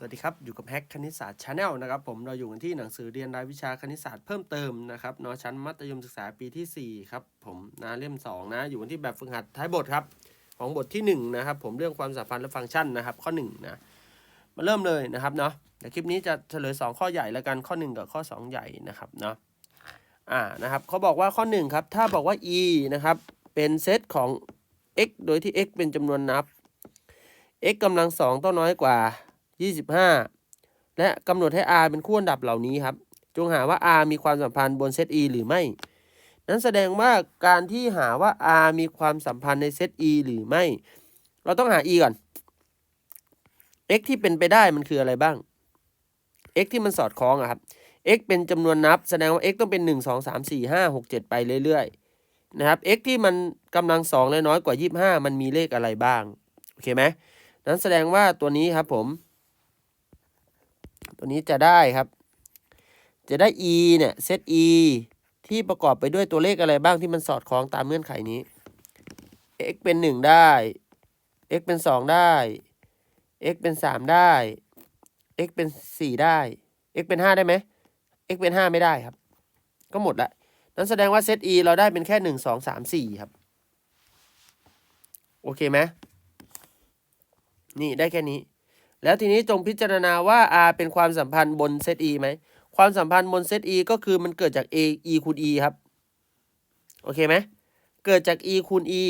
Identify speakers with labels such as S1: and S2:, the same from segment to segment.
S1: สวัสดีครับ อยู่กับแฮกคณิตศาสตร์ชาแนลนะครับผมเราอยู่กันที่หนังสือเรียนรายวิชาคณิตศาสตร์เพิ่มเติมนะครับเนอะชั้นมัธยมศึกษาปีที่ 4 ครับผมนะเล่ม 2 นะ อยู่กันที่แบบฝึกหัดท้ายบทครับ ของบทที่ 1 นะครับ ผมเรื่องความสัมพันธ์และฟังก์ชันนะครับ ข้อ1นะมาเริ่มเลยนะครับเนาะเดี๋ยวคลิปนี้จะเฉลย 2 ข้อใหญ่แล้วกันข้อ 1 กับข้อ 2 ใหญ่นะครับเนาะอ่านะครับเขาบอกว่าข้อ1ครับถ้าบอกว่า e นะครับเป็นเซตของ x โดยที่ x เป็นจำนวนนับ x กำลังสองต้องน้อยกว่า 25 และกำหนดให้ r เป็นคู่อันดับเหล่านี้ครับ จงหาว่า r มีความสัมพันธ์บนเซต e หรือไม่ นั้นแสดงว่าการที่หาว่า r มีความสัมพันธ์ในเซต e หรือไม่ เราต้องหา e ก่อน x ที่เป็นไปได้มันคืออะไรบ้าง x ที่มันสอดคล้องอะครับ x เป็นจำนวนนับ แสดงว่า x ต้องเป็น 1 2 3 4 5 6 7 ไปเรื่อยๆ นะครับ x ที่มันกำลังสองและน้อยกว่า 25 มันมีเลขอะไรบ้าง โอเคไหมนั้นแสดงว่าตัวนี้ครับผม ตัวนี้จะได้ครับ จะได้ e เนี่ยเซต e ที่ประกอบไปด้วยตัวเลขอะไรบ้างที่มันสอดคล้องตามเงื่อนไขนี้ x เป็น 1 ได้ x เป็น 2 ได้ x เป็น 3 ได้ x เป็น 4 ได้ x เป็น 5 ได้ไหม x เป็น 5 ไม่ได้ครับ ก็หมดละนั้นแสดงว่าเซต e เราได้เป็นแค่ 1 2 3 4 ครับ โอเคไหมนี่ได้แค่นี้ แล้วทีนี้จงพิจารณาว่า r เป็นความสัมพันธ์บนเซต e ไหม ความสัมพันธ์บนเซต e ก็คือมันเกิดจาก a e คูณ e ครับ โอเคไหม เกิดจาก e คูณ e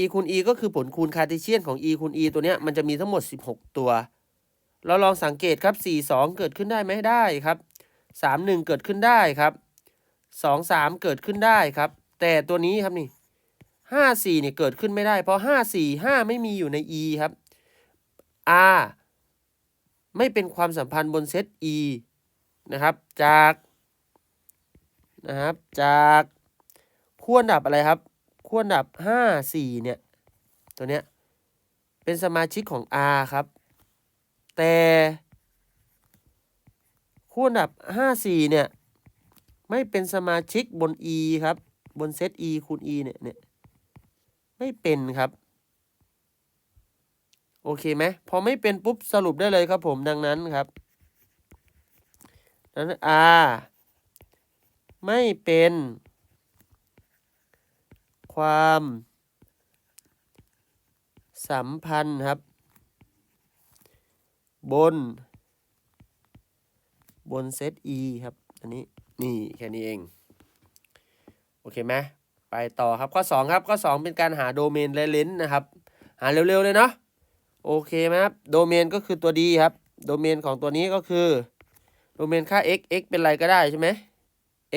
S1: e คูณ e ก็คือผลคูณคาร์ติเชียนของ e คูณ e ตัวเนี้ยมันจะมีทั้งหมด 16 ตัว เราลองสังเกตครับ 4 2 เกิดขึ้นได้ไหมได้ครับ 3 1 เกิดขึ้นได้ครับ 2 3 เกิดขึ้นได้ครับ แต่ตัวนี้ครับนี่ 5 4เนี่ยเกิดขึ้นไม่ได้ เพราะ 5 4 5 ไม่มีอยู่ใน e ครับ r ไม่เป็นความสัมพันธ์บนเซต e นะครับ จากนะครับ จากขั้วอันดับอะไรครับขั้วอันดับ 5 4 เนี่ย ตัวเนี้ย เป็นสมาชิกของ r ครับ แต่ขั้วอันดับ 5 4 เนี่ย ไม่เป็นสมาชิกบน e ครับ บนเซต e คูณ e เนี่ยเนี่ย ไม่เป็นครับ โอเคไหมพอไม่เป็นปุ๊บสรุปได้เลยครับผมดังนั้นครับนั้น r ไม่เป็น ความสัมพันธ์ครับ บน บนเซต e ครับ อันนี้ นี่ แค่นี้เอง โอเคไหมไปต่อครับ ข้อ 2 ครับ ข้อ 2 เป็นการหาโดเมนและเลนส์นะครับ หาเร็ว ๆ เลยเนาะ โอเคไหมครับ โดเมนก็คือตัวดีครับ โดเมนของตัวนี้ก็คือ โดเมนค่า x x เป็นอะไรก็ได้ใช่ไหม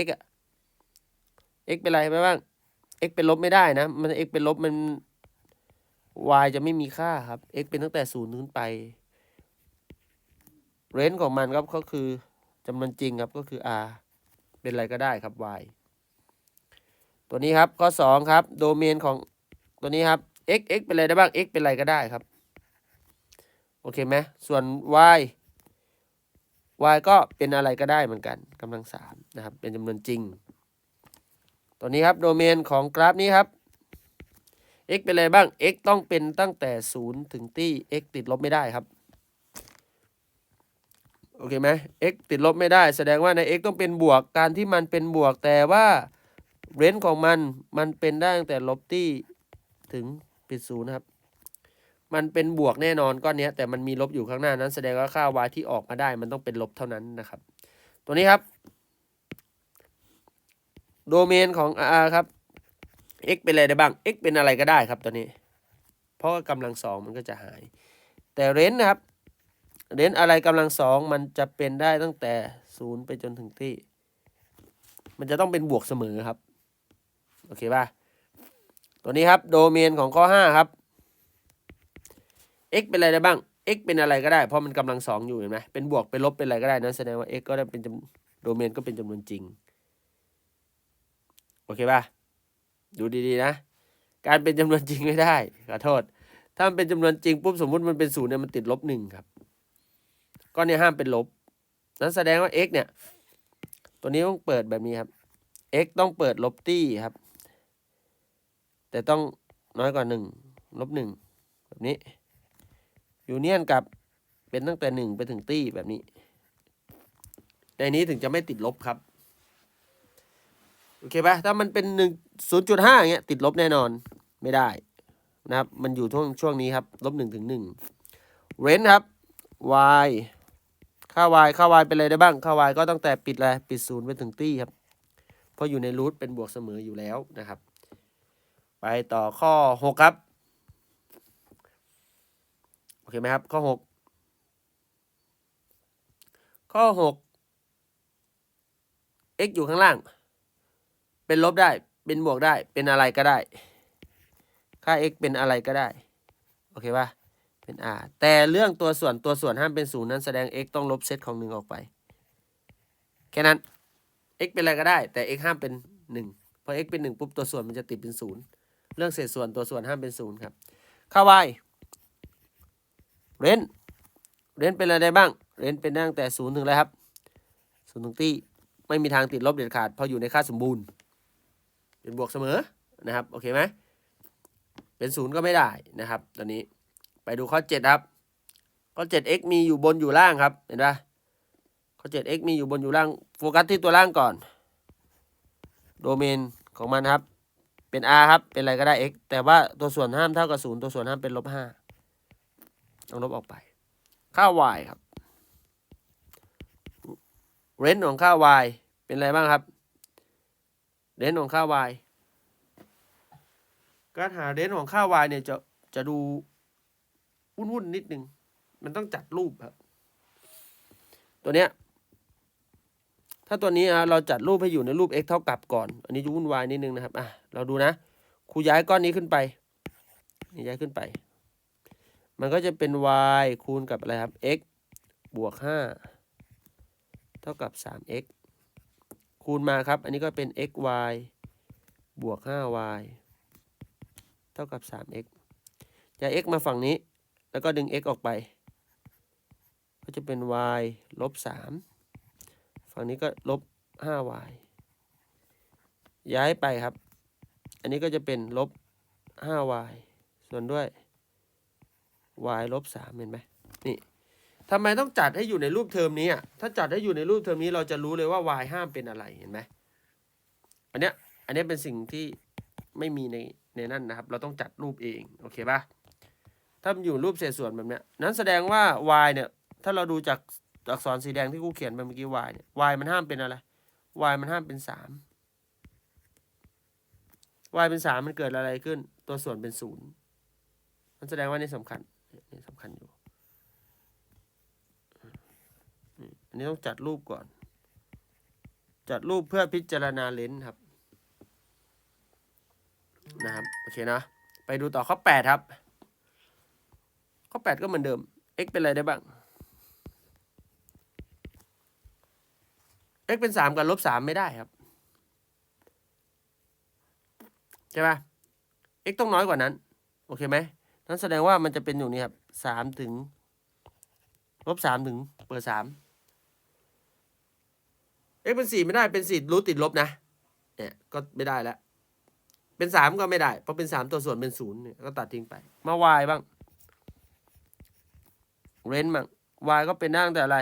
S1: x อะ x เป็นอะไรไปบ้าง x เป็นลบไม่ได้นะ มัน x เป็นลบมัน y จะไม่มีค่าครับ x เป็นตั้งแต่ศูนย์ขึ้นไป เรนจ์ของมันครับก็คือจำนวนจริงครับก็คือ r เป็นอะไรก็ได้ครับ y ตัวนี้ครับข้อ2ครับ โดเมนของตัวนี้ครับ x x เป็นอะไรได้บ้าง x เป็นอะไรก็ได้ครับ โอเคไหมส่วน y y ก็เป็นอะไรก็ได้เหมือนกันกำลังสามนะครับ เป็นจำนวนจริง ตัวนี้ครับ โดเมนของกราฟนี้ครับ x เป็นอะไรบ้าง x ต้องเป็นตั้งแต่ 0 ถึงที่ x ติดลบไม่ได้ครับ โอเคไหม x ติดลบไม่ได้ แสดงว่าใน x ต้องเป็นบวก การที่มันเป็นบวกแต่ว่าเรนจ์ของมัน มันเป็นได้ตั้งแต่ลบที่ถึงปิดศูนย์ครับ มันเป็นบวกแน่นอนก้อนนี้แต่มันมีลบอยู่ข้างหน้านั้น แสดงว่าค่า y ที่ออกมาได้มันต้องเป็นลบเท่านั้นนะครับ ตัวนี้ครับ โดเมนของ r ครับ x เป็นอะไรได้บ้าง x เป็นอะไรก็ได้ครับตัวนี้ เพราะว่ากำลังสองมันก็จะหาย แต่เรนจ์นะครับเรนจ์อะไรกำลังสองมันจะเป็นได้ตั้งแต่ศูนย์ไปจนถึงที่ มันจะต้องเป็นบวกเสมอครับ โอเคป่ะ ตัวนี้ครับโดเมนของข้อ 5 ครับ x เป็นอะไรได้บ้าง x เป็นอะไรก็ได้ เพราะมันกำลังสองอยู่เห็นไหมเป็นบวกเป็นลบเป็นอะไรก็ได้นั้นแสดงว่า x ก็ได้เป็นจำโดเมนก็เป็นจำนวนจริง โอเคป่ะ ดูดีๆนะ การเป็นจำนวนจริงไม่ได้ขอโทษ ถ้ามันเป็นจำนวนจริงปุ๊บสมมุติมันเป็นศูนย์เนี่ยมันติดลบหนึ่งครับก้อนนี้ห้ามเป็นลบ นั้นแสดงว่า x เนี่ย ตัวนี้ต้องเปิดแบบนี้ครับ x ต้องเปิดลบตี้ครับ แต่ต้องน้อยกว่าหนึ่งลบหนึ่งแบบนี้ ยูเนียนกับเป็นตั้งแต่หนึ่งไปถึงตี้แบบนี้ ในนี้ถึงจะไม่ติดลบครับ โอเคปะถ้ามันเป็นหนึ่งศูนย์จุดห้าเงี้ยติดลบแน่นอนไม่ได้นะครับ มันอยู่ช่วงช่วงนี้ครับลบหนึ่งถึงหนึ่งเรนครับ y ค่า y ค่า y เป็นอะไรได้บ้าง ค่า y ก็ตั้งแต่ปิดอะไรปิดศูนย์ไปถึงตี้ครับ เพราะอยู่ในรูทเป็นบวกเสมออยู่แล้วนะครับ ไปต่อข้อหกครับ เคไหมครับ ข้อหกข้อหก x อยู่ข้างล่าง เป็นลบได้ เป็นบวกได้ เป็นอะไรก็ได้ ค่า x เป็นอะไรก็ได้ โอเคป่ะ เป็น r แต่เรื่องตัวส่วนตัวส่วนห้ามเป็นศูนย์นั้นแสดง x ต้องลบเซตของหนึ่งออกไป แค่นั้น x เป็นอะไรก็ได้ แต่ x ห้ามเป็นหนึ่งพอ x เป็นหนึ่งปุ๊บตัวส่วนมันจะติดเป็นศูนย์เรื่องเศษส่วนตัวส่วนห้ามเป็นศูนย์ครับ ค่า y เรนเรนเป็นอะไรได้บ้าง เรนเป็นตั้งแต่ศูนย์ถึงอะไรครับศูนย์ถึงที่ไม่มีทางติดลบเด็ดขาด พออยู่ในค่าสมบูรณ์ เป็นบวกเสมอนะครับ โอเคไหมเป็นศูนย์ก็ไม่ได้นะครับ ตอนนี้ไปดูข้อ7ครับ ข้อ 7x มีอยู่บนอยู่ล่างครับ เห็นปะข้อ 7x มีอยู่บนอยู่ล่าง โฟกัสที่ตัวล่างก่อน โดเมนของมันครับ เป็น r ครับ เป็นอะไรก็ได้ x แต่ว่าตัวส่วนห้ามเท่ากับ0ตัวส่วนห้ามเป็นลบ5 ต้องลบออกไป ค่า y ครับ เรนของค่า y เป็นอะไรบ้างครับ เรนของค่า y การหาเรนของค่า y เนี่ยจะจะดูวุ่นวุ่นนิดนึง มันต้องจัดรูปครับ ตัวเนี้ย ถ้าตัวนี้เราจัดรูปให้อยู่ในรูป x เท่ากับก่อน อันนี้จะวุ่นวายนิดนึงนะครับ อะ เราดูนะ ครูย้ายก้อนนี้ขึ้นไป นี่ย้ายขึ้นไป มันก็จะเป็น y คูณกับอะไรครับ x บวก 5 เท่ากับ 3x คูณมาครับ อันนี้ก็เป็น xy บวก 5y เท่ากับ 3x ย้าย x มาฝั่งนี้ แล้วก็ดึง x ออกไป ก็จะเป็น y ลบ 3 ฝั่งนี้ก็ลบ 5y ย้ายไปครับ อันนี้ก็จะเป็นลบ 5y ส่วนด้วย y ลบ3เห็นไหมนี่ทำไมต้องจัดให้อยู่ในรูปเทอมนี้อะถ้าจัดให้อยู่ในรูปเทอมนี้เราจะรู้เลยว่า y ห้ามเป็นอะไรเห็นไหมอันเนี้ยอันเนี้ยเป็นสิ่งที่ไม่มีในในนั่นนะครับ เราต้องจัดรูปเองโอเคปะถ้าอยู่รูปเศษส่วนแบบเนี้ยนั้นแสดงว่า y เนี่ย ถ้าเราดูจากอักษรสีแดงที่กูเขียนไปเมื่อกี้ y เนี่ย y มันห้ามเป็นอะไร y มันห้ามเป็นสาม y เป็นสามมันเกิดอะไรขึ้น ตัวส่วนเป็นศูนย์มันแสดงว่านี่สำคัญ สำคัญอยู่อันนี้ต้องจัดรูปก่อน จัดรูปเพื่อพิจารณาเลนส์ครับ นะครับ โอเคนะ ไปดูต่อข้อ 8 ครับ ข้อ 8 ก็เหมือนเดิม x เป็นอะไรได้บ้าง x เป็น 3 กับลบ3ไม่ได้ครับ ใช่ปะ x ต้องน้อยกว่านั้น โอเคไหม นั่นแสดงว่ามันจะเป็นอยู่นี่ครับสามถึงลบสามถึงเปิดสาม x เป็นสี่ไม่ได้เป็นสี่รูทติดลบนะเนี่ยก็ไม่ได้แล้ว เป็นสามก็ไม่ได้เพราะเป็นสามตัวส่วนเป็นศูนย์เนี่ยก็ตัดทิ้งไป มา y บ้างเรนบ้าง y ก็เป็นได้ตั้งแต่อะไร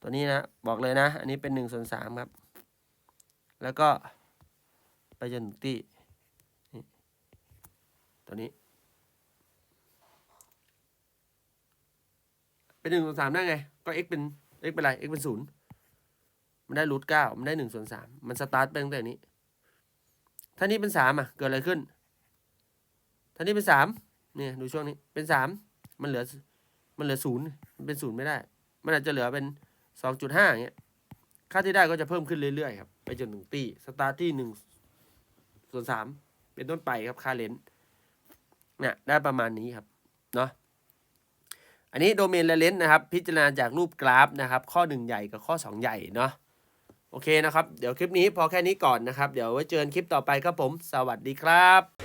S1: ตัวนี้นะบอกเลยนะ อันนี้เป็นหนึ่งส่วนสามครับ แล้วก็ไปจนถึงที่ตัวนี้ เป็นหนึ่งส่วนสามได้ไง ก็ x เป็น x เป็นอะไร x เป็นศูนย์มันได้รูทเก้ามันได้หนึ่งส่วนสามมันสตาร์ทไปตั้งแต่นี้ ถ้านี้เป็นสามอะ เกิดอะไรขึ้น ถ้านี้เป็นสามเนี่ยดูช่วงนี้ เป็นสามมันเหลือ มันเหลือศูนย์มันเป็นศูนย์ไม่ได้ มันอาจจะเหลือเป็นสองจุดห้าอย่างเงี้ย ค่าที่ได้ก็จะเพิ่มขึ้นเรื่อยๆครับ ไปจนถึงตีสตาร์ทที่หนึ่งส่วนสามเป็นต้นไปครับ ค่าเลนส์เนี่ยได้ประมาณนี้ครับ เนาะ อันนี้โดเมนและเลนส์นะครับ พิจารณาจากรูปกราฟนะครับ ข้อ 1 ใหญ่กับข้อ 2 ใหญ่เนาะโอเคนะครับ เดี๋ยวคลิปนี้พอแค่นี้ก่อนนะครับ เดี๋ยวไว้เจอกันคลิปต่อไปครับผม สวัสดีครับ